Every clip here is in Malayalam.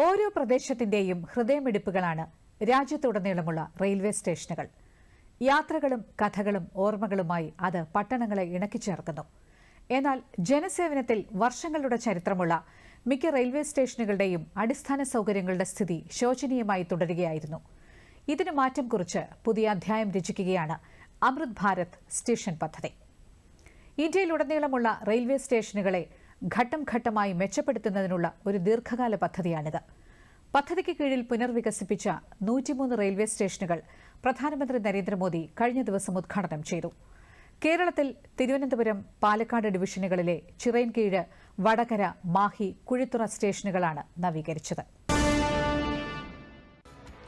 ഓരോ പ്രദേശത്തിന്റെയും ഹൃദയമിടിപ്പുകളാണ് രാജ്യത്തുടനീളമുള്ള റെയിൽവേ സ്റ്റേഷനുകൾ. യാത്രകളും കഥകളും ഓർമ്മകളുമായി അത് പട്ടണങ്ങളെ ഇണക്കി ചേർക്കുന്നു. എന്നാൽ ജനസേവനത്തിൽ വർഷങ്ങളുടെ ചരിത്രമുള്ള മിക്ക റെയിൽവേ സ്റ്റേഷനുകളുടെയും അടിസ്ഥാന സൗകര്യങ്ങളുടെ സ്ഥിതി ശോചനീയമായി തുടരുകയായിരുന്നു. ഇതിന് മാറ്റം കുറിച്ച് പുതിയ അധ്യായം രചിക്കുകയാണ് അമൃത് ഭാരത് സ്റ്റേഷൻ പദ്ധതി. ഇന്ത്യയിലുടനീളമുള്ള റെയിൽവേ സ്റ്റേഷനുകളെ ഘട്ടം ഘട്ടമായി മെച്ചപ്പെടുത്തുന്നതിനുള്ള ഒരു ദീർഘകാല പദ്ധതിയാണിത്. പദ്ധതിക്ക് കീഴിൽ പുനർവികസിപ്പിച്ച നൂറ്റിമൂന്ന് റെയിൽവേ സ്റ്റേഷനുകൾ പ്രധാനമന്ത്രി നരേന്ദ്രമോദി കഴിഞ്ഞ ദിവസം ഉദ്ഘാടനം ചെയ്തു. കേരളത്തിൽ തിരുവനന്തപുരം പാലക്കാട് ഡിവിഷനുകളിലെ ചിറയൻകീഴ് വടകര മാഹി കുഴിത്തുറ സ്റ്റേഷനുകളാണ് നവീകരിച്ചത്.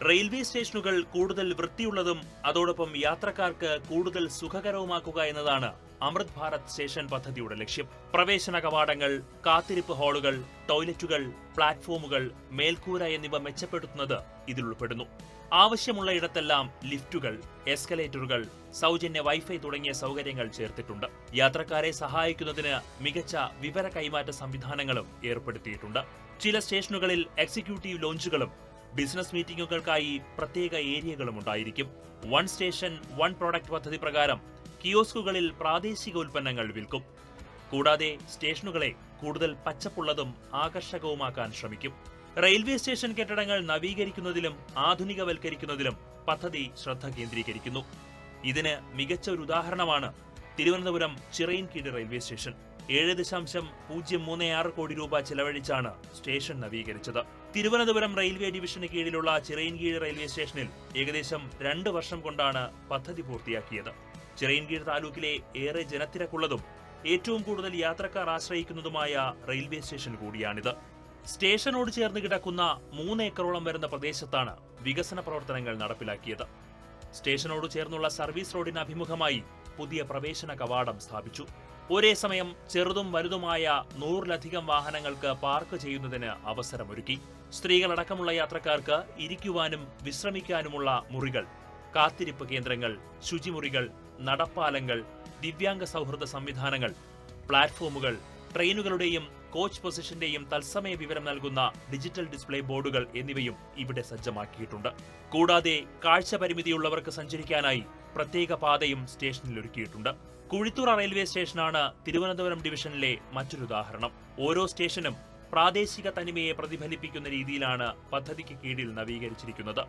റെയിൽവേ സ്റ്റേഷനുകൾ കൂടുതൽ വൃത്തിയുള്ളതും അതോടൊപ്പം യാത്രക്കാർക്ക് കൂടുതൽ സുഖകരവുമാക്കുക എന്നതാണ് അമൃത് ഭാരത് സ്റ്റേഷൻ പദ്ധതിയുടെ ലക്ഷ്യം. പ്രവേശന കവാടങ്ങൾ കാത്തിരിപ്പ് ഹാളുകൾ ടോയ്ലറ്റുകൾ പ്ലാറ്റ്ഫോമുകൾ മേൽക്കൂര എന്നിവ മെച്ചപ്പെടുത്തുന്നത് ഇതിൽ ഉൾപ്പെടുന്നു. ആവശ്യമുള്ള ഇടത്തെല്ലാം ലിഫ്റ്റുകൾ എസ്കലേറ്ററുകൾ സൗജന്യ വൈഫൈ തുടങ്ങിയ സൗകര്യങ്ങൾ ചേർത്തിട്ടുണ്ട്. യാത്രക്കാരെ സഹായിക്കുന്നതിന് മികച്ച വിവര കൈമാറ്റ സംവിധാനങ്ങളും ഏർപ്പെടുത്തിയിട്ടുണ്ട്. ചില സ്റ്റേഷനുകളിൽ എക്സിക്യൂട്ടീവ് ലോഞ്ചുകളും ബിസിനസ് മീറ്റിംഗുകൾക്കായി പ്രത്യേക ഏരിയകളും ഉണ്ടായിരിക്കും. വൺ സ്റ്റേഷൻ വൺ പ്രോഡക്റ്റ് പദ്ധതി പ്രകാരം കിയോസ്കുകളിൽ പ്രാദേശിക ഉൽപ്പന്നങ്ങൾ വിൽക്കും. കൂടാതെ സ്റ്റേഷനുകളെ കൂടുതൽ പച്ചപ്പുള്ളതും ആകർഷകവുമാക്കാൻ ശ്രമിക്കും. റെയിൽവേ സ്റ്റേഷൻ കെട്ടിടങ്ങൾ നവീകരിക്കുന്നതിലും ആധുനികവൽക്കരിക്കുന്നതിലും പദ്ധതി ശ്രദ്ധ കേന്ദ്രീകരിക്കുന്നു. ഇതിന് മികച്ച ഒരു ഉദാഹരണമാണ് തിരുവനന്തപുരം ചിറയിൻകീഴ് റെയിൽവേ സ്റ്റേഷൻ. ഏഴ് ദശാംശം പൂജ്യം മൂന്ന് ആറ് കോടി രൂപ ചെലവഴിച്ചാണ് സ്റ്റേഷൻ നവീകരിച്ചത്. തിരുവനന്തപുരം റെയിൽവേ ഡിവിഷന് കീഴിലുള്ള ചിറയിൻകീഴ് റെയിൽവേ സ്റ്റേഷനിൽ ഏകദേശം രണ്ട് വർഷം കൊണ്ടാണ് പദ്ധതി പൂർത്തിയാക്കിയത്. ചിറയിൻകീഴ് താലൂക്കിലെ ഏറെ ജനത്തിരക്കുള്ളതും ഏറ്റവും കൂടുതൽ യാത്രക്കാർ ആശ്രയിക്കുന്നതുമായ റെയിൽവേ സ്റ്റേഷൻ കൂടിയാണിത്. സ്റ്റേഷനോട് ചേർന്ന് കിടക്കുന്ന മൂന്ന് ഏക്കറോളം വരുന്ന പ്രദേശത്താണ് വികസന പ്രവർത്തനങ്ങൾ നടപ്പിലാക്കിയത്. സ്റ്റേഷനോട് ചേർന്നുള്ള സർവീസ് റോഡിന് അഭിമുഖമായി പുതിയ പ്രവേശന കവാടം സ്ഥാപിച്ചു. ഒരേ സമയം ചെറുതും വലുതുമായ നൂറിലധികം വാഹനങ്ങൾക്ക് പാർക്ക് ചെയ്യുന്നതിന് അവസരമൊരുക്കി. സ്ത്രീകളടക്കമുള്ള യാത്രക്കാർക്ക് ഇരിക്കുവാനും വിശ്രമിക്കാനുമുള്ള മുറികൾ കാത്തിരിപ്പ് കേന്ദ്രങ്ങൾ ശുചിമുറികൾ നടപ്പാലങ്ങൾ ദിവ്യാംഗ സൗഹൃദ സംവിധാനങ്ങൾ പ്ലാറ്റ്ഫോമുകൾ ട്രെയിനുകളുടെയും കോച്ച് പൊസിഷന്റെയും തത്സമയ വിവരം നൽകുന്ന ഡിജിറ്റൽ ഡിസ്പ്ലേ ബോർഡുകൾ എന്നിവയും ഇവിടെ സജ്ജമാക്കിയിട്ടുണ്ട്. കൂടാതെ കാഴ്ച പരിമിതിയുള്ളവർക്ക് സഞ്ചരിക്കാനായി പ്രത്യേക പാതയും സ്റ്റേഷനിൽ ഒരുക്കിയിട്ടുണ്ട്. കുഴിത്തുറ റെയിൽവേ സ്റ്റേഷനാണ് തിരുവനന്തപുരം ഡിവിഷനിലെ മറ്റൊരു ഉദാഹരണം. ഓരോ സ്റ്റേഷനും പ്രാദേശിക തനിമയെ പ്രതിഫലിപ്പിക്കുന്ന രീതിയിലാണ് പദ്ധതിക്ക് കീഴിൽ നവീകരിച്ചിരിക്കുന്നത്.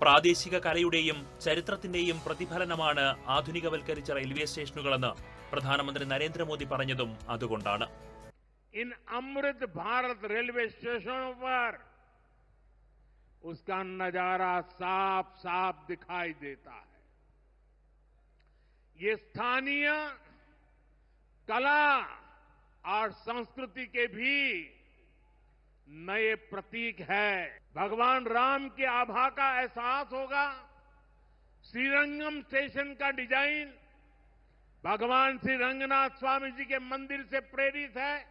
പ്രാദേശിക കലയുടെയും ചരിത്രത്തിന്റെയും പ്രതിഫലനമാണ് ആധുനികവൽക്കരിച്ച റെയിൽവേ സ്റ്റേഷനുകളെന്ന് പ്രധാനമന്ത്രി നരേന്ദ്രമോദി പറഞ്ഞതും അതുകൊണ്ടാണ് इन अमृत भारत रेलवे स्टेशनों पर उसका नजारा साफ साफ दिखाई देता है ये स्थानीय कला और संस्कृति के भी नए प्रतीक है। भगवान राम के आभा का एहसास होगा। श्रीरंगम स्टेशन का डिज़ाइन। भगवान श्री रंगनाथ स्वामी जी के मंदिर से प्रेरित है।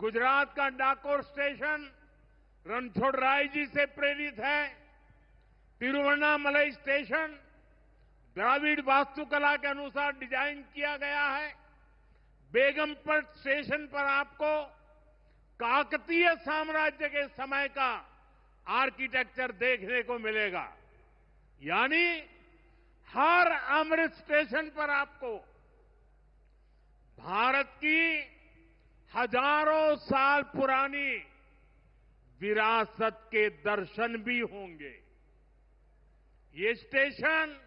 गुजरात का डाकोर स्टेशन रणछोड़ राय जी से प्रेरित है। तिरुवन्नामलई स्टेशन द्राविड़ वास्तुकला के अनुसार डिज़ाइन किया गया है। बेगमपट स्टेशन पर आपको काकतीय साम्राज्य के समय का आर्किटेक्चर देखने को मिलेगा। यानी हर अमृत स्टेशन पर आपको भारत की हज़ारों साल पुरानी विरासत के दर्शन भी होंगे। ये स्टेशन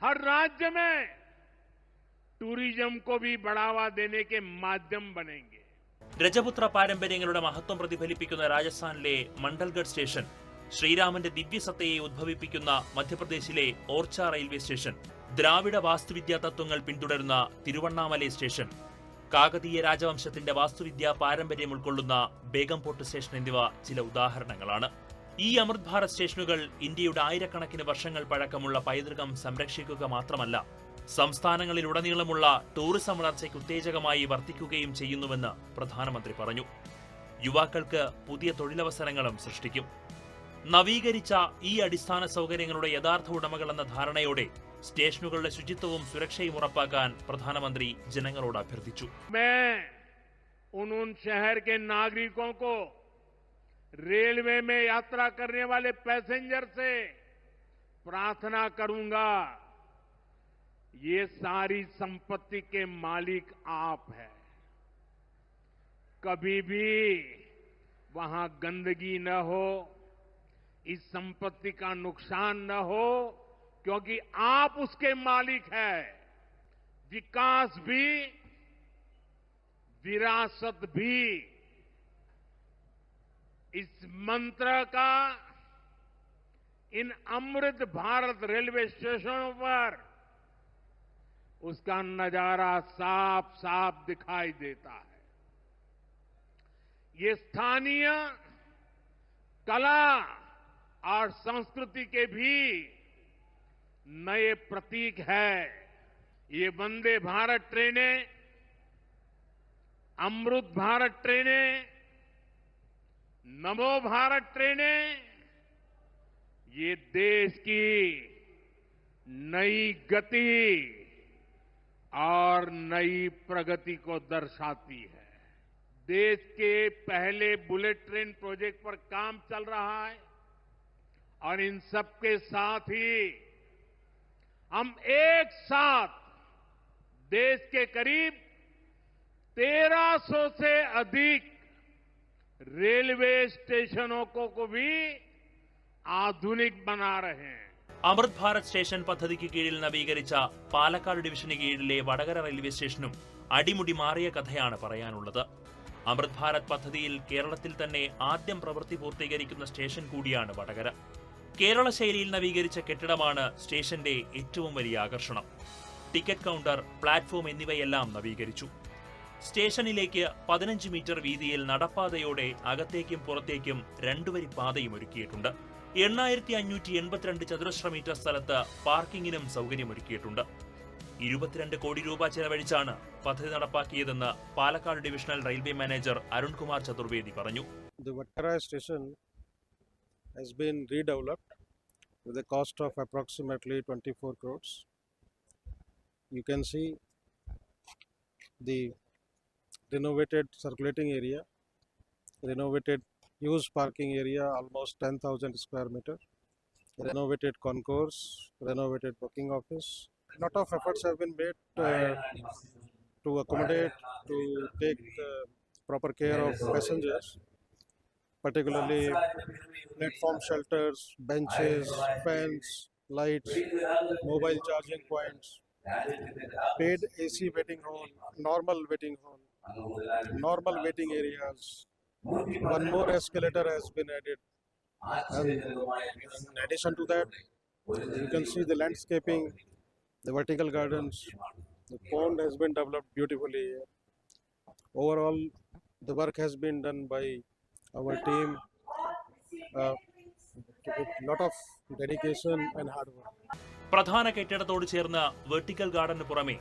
हर राज्य में टूरिज़्म को भी बढ़ावा देने के माध्यम बनेंगे। രജപുത്ര പാരമ്പര്യങ്ങളുടെ മഹത്വം പ്രതിഫലിപ്പിക്കുന്ന രാജസ്ഥാനിലെ മണ്ഡൽഗഡ് സ്റ്റേഷൻ ശ്രീരാമന്റെ ദിവ്യസത്തയെ ഉദ്ഭവിപ്പിക്കുന്ന മധ്യപ്രദേശിലെ ഓർച്ച റെയിൽവേ സ്റ്റേഷൻ ദ്രാവിഡ വാസ്തുവിദ്യാ തത്വങ്ങൾ പിന്തുടരുന്ന തിരുവണ്ണാമലൈ സ്റ്റേഷൻ കാകതീയ രാജവംശത്തിന്റെ വാസ്തുവിദ്യാ പാരമ്പര്യം ഉൾക്കൊള്ളുന്ന ബേഗംപോർട്ട് സ്റ്റേഷൻ എന്നിവ ചില ഉദാഹരണങ്ങളാണ്. ഈ അമൃത് ഭാരത് സ്റ്റേഷനുകൾ ഇന്ത്യയുടെ ആയിരക്കണക്കിന് വർഷങ്ങൾ പഴക്കമുള്ള പൈതൃകം സംരക്ഷിക്കുക മാത്രമല്ല സംസ്ഥാനങ്ങളിലുടനീളമുള്ള ടൂറിസം വളർച്ചയ്ക്ക് ഉത്തേജകമായി വർത്തിക്കുകയും ചെയ്യുന്നുവെന്ന് പ്രധാനമന്ത്രി പറഞ്ഞു യുവാക്കൾക്ക് പുതിയ തൊഴിലവസരങ്ങളും സൃഷ്ടിക്കും നവീകരിച്ച ഈ അടിസ്ഥാന സൗകര്യങ്ങളുടെ യഥാർത്ഥ ഉടമകൾ എന്ന ധാരണയോടെ സ്റ്റേഷനുകളുടെ ശുചിത്വവും സുരക്ഷയും ഉറപ്പാക്കാൻ പ്രധാനമന്ത്രി ജനങ്ങളോട് അഭ്യർത്ഥിച്ചു मैं उन उन शहर के नागरिकों को रेलवे में यात्रा करने वाले पैसेंजर से प्रार्थना करूंगा ये सारी संपत्ति के मालिक आप हैं। कभी भी वहाँ गंदगी न हो, इस संपत्ति का नुकसान न हो, क्योंकि आप उसके मालिक हैं। विकास भी, विरासत भी। इस मंत्र का, इन अमृत भारत रेलवे स्टेशनों पर उसका नज़ारा साफ़ साफ़ दिखाई देता है। ये स्थानीय कला और संस्कृति के भी नए प्रतीक है। ये वंदे भारत ट्रेनें, अमृत भारत ट्रेनें, नमो भारत ट्रेनें, ये देश की नई गति और नई प्रगति को दर्शाती है। देश के पहले बुलेट ट्रेन प्रोजेक्ट पर काम चल रहा है और इन सबके साथ ही हम एक साथ देश के करीब 1300 से अधिक रेलवे स्टेशनों को, को भी आधुनिक बना रहे हैं। അമൃത് ഭാരത് സ്റ്റേഷൻ പദ്ധതിക്ക് കീഴിൽ നവീകരിച്ച പാലക്കാട് ഡിവിഷന് കീഴിലെ വടകര റെയിൽവേ സ്റ്റേഷനും അടിമുടി മാറിയ കഥയാണ് പറയാനുള്ളത്. അമൃത് ഭാരത് പദ്ധതിയിൽ കേരളത്തിൽ തന്നെ ആദ്യം പ്രവൃത്തി പൂർത്തീകരിക്കുന്ന സ്റ്റേഷൻ കൂടിയാണ് വടകര. കേരള ശൈലിയിൽ നവീകരിച്ച കെട്ടിടമാണ് സ്റ്റേഷന്റെ ഏറ്റവും വലിയ ആകർഷണം. ടിക്കറ്റ് കൗണ്ടർ പ്ലാറ്റ്ഫോം എന്നിവയെല്ലാം നവീകരിച്ചു. സ്റ്റേഷനിലേക്ക് പതിനഞ്ച് മീറ്റർ വീതിയിൽ നടപ്പാതയോടെ അകത്തേക്കും പുറത്തേക്കും രണ്ടുവരി പാതയും ഒരുക്കിയിട്ടുണ്ട്. എണ്ണായിരത്തി അഞ്ഞൂറ്റി എൺപത്തിരണ്ട് ചതുരശ്ര മീറ്റർ സ്ഥലത്ത് പാർക്കിങ്ങിനും സൗകര്യമൊരുക്കിയിട്ടുണ്ട് ഇരുപത്തിരണ്ട് കോടി രൂപ ചെലവഴിച്ചാണ് പദ്ധതി നടപ്പാക്കിയതെന്ന് Palakkad divisional railway manager Arunkumar Chaturvedi പറഞ്ഞു The Vatkara station has been redeveloped with a cost of approximately 24 crores. You can see the renovated circulating area, renovated used parking area almost 10,000 square meter, renovated concourse, renovated booking office. A lot of efforts have been made uh, to accommodate, to take uh, proper care of passengers particularly platform shelters, benches, fans, lights, mobile charging points, paid AC waiting hall, normal waiting hall, normal waiting areas. One more escalator has been added. And in addition to that, you can see the landscaping, the vertical gardens, the pond has been developed beautifully. Overall, the work has been done by our team uh, lot of dedication and hard work. പ്രധാന കെട്ടിടത്തോട് ചേർന്ന് വെർട്ടിക്കൽ ഗാർഡന് പുറമെ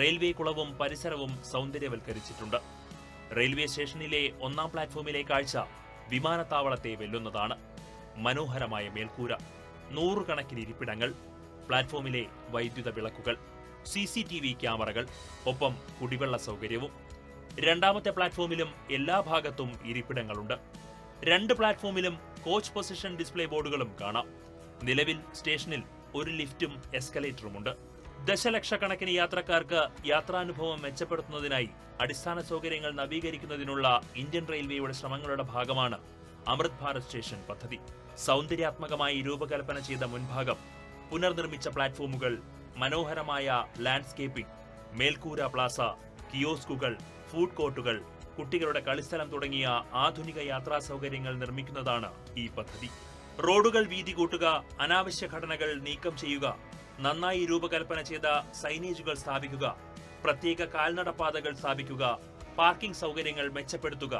റെയിൽവേ കുളവും പരിസരവും സൗന്ദര്യവൽക്കരിച്ചിട്ടുണ്ട് റെയിൽവേ സ്റ്റേഷനിലെ ഒന്നാം പ്ലാറ്റ്ഫോമിലെ കാഴ്ച വിമാനത്താവളത്തെ വെല്ലുന്നതാണ്. മനോഹരമായ മേൽക്കൂര നൂറുകണക്കിന് ഇരിപ്പിടങ്ങൾ പ്ലാറ്റ്ഫോമിലെ വൈദ്യുത വിളക്കുകൾ സി സി ടി വി ക്യാമറകൾ ഒപ്പം കുടിവെള്ള സൗകര്യവും. രണ്ടാമത്തെ പ്ലാറ്റ്ഫോമിലും എല്ലാ ഭാഗത്തും ഇരിപ്പിടങ്ങളുണ്ട്. രണ്ട് പ്ലാറ്റ്ഫോമിലും കോച്ച് പൊസിഷൻ ഡിസ്പ്ലേ ബോർഡുകളും കാണാം. നിലവിൽ സ്റ്റേഷനിൽ ഒരു ലിഫ്റ്റും എസ്കലേറ്ററുമുണ്ട്. ദശലക്ഷക്കണക്കിന് യാത്രക്കാർക്ക് യാത്രാനുഭവം മെച്ചപ്പെടുത്തുന്നതിനായി അടിസ്ഥാന സൗകര്യങ്ങൾ നവീകരിക്കുന്നതിനുള്ള ഇന്ത്യൻ റെയിൽവേയുടെ ശ്രമങ്ങളുടെ ഭാഗമാണ് അമൃത് ഭാരത് സ്റ്റേഷൻ പദ്ധതി. സൗന്ദര്യാത്മകമായി രൂപകൽപ്പന ചെയ്ത മുൻഭാഗം പുനർനിർമ്മിച്ച പ്ലാറ്റ്ഫോമുകൾ മനോഹരമായ ലാൻഡ്സ്കേപ്പിംഗ് മേൽക്കൂര പ്ലാസ കിയോസ്കുകൾ ഫുഡ് കോർട്ടുകൾ കുട്ടികളുടെ കളിസ്ഥലം തുടങ്ങിയ ആധുനിക യാത്രാ സൗകര്യങ്ങൾ നിർമ്മിക്കുന്നതാണ് ഈ പദ്ധതി. റോഡുകൾ വീതി കൂട്ടുക അനാവശ്യ ഘടനകൾ നീക്കം ചെയ്യുക നന്നായി രൂപകൽപ്പന ചെയ്ത സൈനേജുകൾ സ്ഥാപിക്കുക പ്രത്യേക കാൽനടപ്പാതകൾ സ്ഥാപിക്കുക പാർക്കിംഗ് സൗകര്യങ്ങൾ മെച്ചപ്പെടുത്തുക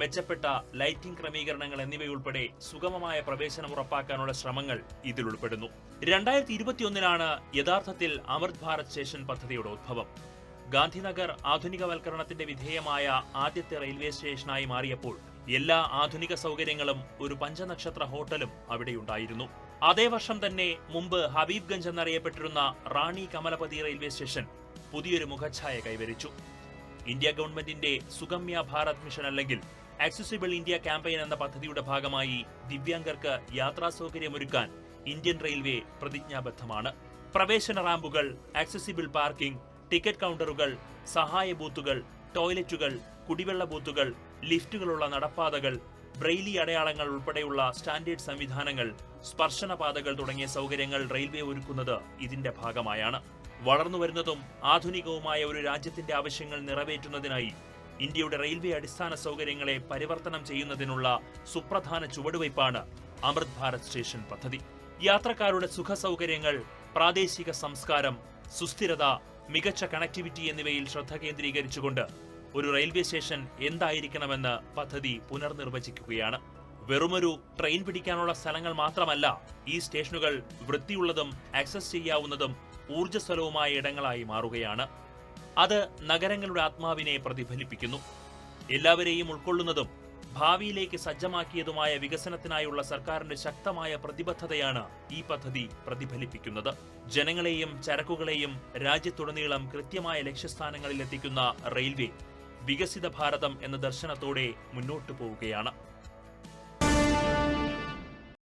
മെച്ചപ്പെട്ട ലൈറ്റിംഗ് ക്രമീകരണങ്ങൾ എന്നിവയുൾപ്പെടെ സുഗമമായ പ്രവേശനം ഉറപ്പാക്കാനുള്ള ശ്രമങ്ങൾ ഇതിൽ ഉൾപ്പെടുന്നു. രണ്ടായിരത്തി ഇരുപത്തിയൊന്നിലാണ് യഥാർത്ഥത്തിൽ അമൃത് ഭാരത് സ്റ്റേഷൻ പദ്ധതിയുടെ ഉദ്ഭവം ഗാന്ധിനഗർ ആധുനികവൽക്കരണത്തിന്റെ വിധേയമായ ആദ്യത്തെ റെയിൽവേ സ്റ്റേഷനായി മാറിയപ്പോൾ എല്ലാ ആധുനിക സൗകര്യങ്ങളും ഒരു പഞ്ചനക്ഷത്ര ഹോട്ടലും അവിടെയുണ്ടായിരുന്നു. അതേ വർഷം തന്നെ മുമ്പ് ഹബീബ് ഗഞ്ച് എന്നറിയപ്പെട്ടിരുന്ന റാണി കമലപതി റെയിൽവേ സ്റ്റേഷൻ പുതിയൊരു മുഖച്ഛായ കൈവരിച്ചു. ഇന്ത്യ ഗവൺമെന്റിന്റെ സുഗമ്യ ഭാരത് മിഷൻ അല്ലെങ്കിൽ ആക്സസിബിൾ ഇന്ത്യ ക്യാമ്പയിൻ എന്ന പദ്ധതിയുടെ ഭാഗമായി ദിവ്യാംഗർക്ക് യാത്രാ സൗകര്യമൊരുക്കാൻ ഇന്ത്യൻ റെയിൽവേ പ്രതിജ്ഞാബദ്ധമാണ്. പ്രവേശന റാമ്പുകൾ ആക്സസിബിൾ പാർക്കിംഗ് ടിക്കറ്റ് കൗണ്ടറുകൾ സഹായ ബൂത്തുകൾ ടോയ്ലറ്റുകൾ കുടിവെള്ള ബൂത്തുകൾ ലിഫ്റ്റുകളുള്ള നടപ്പാതകൾ ബ്രെയിലി അടയാളങ്ങൾ ഉൾപ്പെടെയുള്ള സ്റ്റാൻഡേർഡ് സംവിധാനങ്ങൾ സ്പർശനപാതകൾ തുടങ്ങിയ സൗകര്യങ്ങൾ റെയിൽവേ ഒരുക്കുന്നത് ഇതിന്റെ ഭാഗമായാണ്. വളർന്നുവരുന്നതും ആധുനികവുമായ ഒരു രാജ്യത്തിന്റെ ആവശ്യങ്ങൾ നിറവേറ്റുന്നതിനായി ഇന്ത്യയുടെ റെയിൽവേ അടിസ്ഥാന സൗകര്യങ്ങളെ പരിവർത്തനം ചെയ്യുന്നതിനുള്ള സുപ്രധാന ചുവടുവയ്പാണ് അമൃത് ഭാരത് സ്റ്റേഷൻ പദ്ധതി. യാത്രക്കാരുടെ സുഖ സൗകര്യങ്ങൾ പ്രാദേശിക സംസ്കാരം സുസ്ഥിരത മികച്ച കണക്ടിവിറ്റി എന്നിവയിൽ ശ്രദ്ധ കേന്ദ്രീകരിച്ചുകൊണ്ട് ഒരു റെയിൽവേ സ്റ്റേഷൻ എന്തായിരിക്കണമെന്ന് പദ്ധതി പുനർനിർവചിക്കുകയാണ്. വെറുമൊരു ട്രെയിൻ പിടിക്കാനുള്ള സ്ഥലങ്ങൾ മാത്രമല്ല ഈ സ്റ്റേഷനുകൾ വൃത്തിയുള്ളതും ആക്സസ് ചെയ്യാവുന്നതും ഊർജസ്വലവുമായ ഇടങ്ങളായി മാറുകയാണ്. അത് നഗരങ്ങളുടെ ആത്മാവിനെ പ്രതിഫലിപ്പിക്കുന്നു. എല്ലാവരെയും ഉൾക്കൊള്ളുന്നതും ഭാവിയിലേക്ക് സജ്ജമാക്കിയതുമായ വികസനത്തിനായുള്ള സർക്കാരിന്റെ ശക്തമായ പ്രതിബദ്ധതയാണ് ഈ പദ്ധതി പ്രതിഫലിപ്പിക്കുന്നത്. ജനങ്ങളെയും ചരക്കുകളെയും രാജ്യത്തുടനീളം കൃത്യമായ ലക്ഷ്യസ്ഥാനങ്ങളിൽ എത്തിക്കുന്ന റെയിൽവേ വികസിത ഭാരതം എന്ന ദർശനത്തോടെ മുന്നോട്ടു പോവുകയാണ്.